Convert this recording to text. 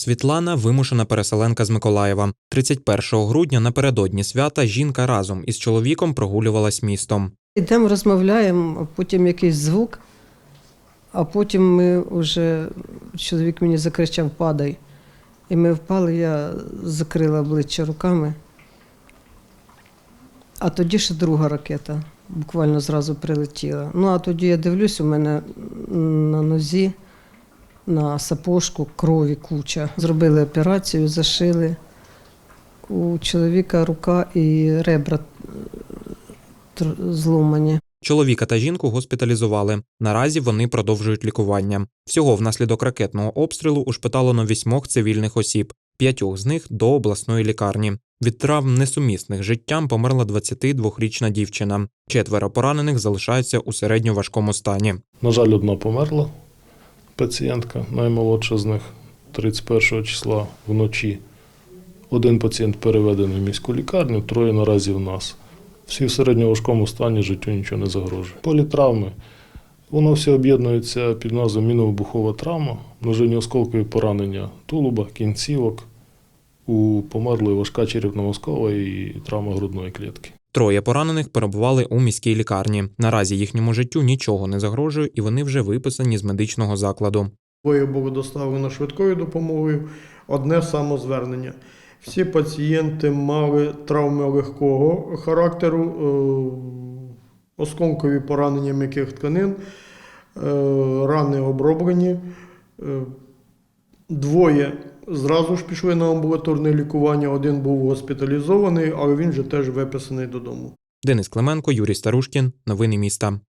Світлана вимушена переселенка з Миколаєва. 31 грудня напередодні свята жінка разом із чоловіком прогулювалась містом. Ідемо, розмовляємо, а потім якийсь звук, а потім ми вже чоловік мені закричав Падай. І ми впали, я закрила обличчя руками. А тоді ще друга ракета буквально зразу прилетіла. Ну, а тоді я дивлюсь, у мене на нозі, на сапожку крові куча. Зробили операцію, зашили. У чоловіка рука і ребра е, зломані. Чоловіка та жінку госпіталізували. Наразі вони продовжують лікування. Всього внаслідок ракетного обстрілу ушпиталено вісьмох цивільних осіб, п'ятьох з них до обласної лікарні. Від травм несумісних життям померла 22-річна дівчина. Четверо поранених залишаються у середньо важкому стані. На жаль, одна померла пацієнтка, наймолодша з них 31 числа вночі. Один пацієнт переведений в міську лікарню, троє наразі в нас. Всі в середньоважкому стані життю нічого не загрожує. Політравми. Воно все об'єднується під назвою міновибухова травма, множинні осколкові поранення тулуба, кінцівок. У померлої важка черепно-мозкова і травма грудної клітки. Троє поранених перебували у міській лікарні. Наразі їхньому життю нічого не загрожує, і вони вже виписані з медичного закладу. Двоє було доставлено швидкою допомогою, одне самозвернення. Всі пацієнти мали травми легкого характеру, е, осколкові поранення м'яких тканин, е, рани оброблені. Е, Двоє зразу ж пішли на амбулаторне лікування, один був госпіталізований, але він же теж виписаний додому. Денис Клименко, Юрій Старушкін. Новини міста.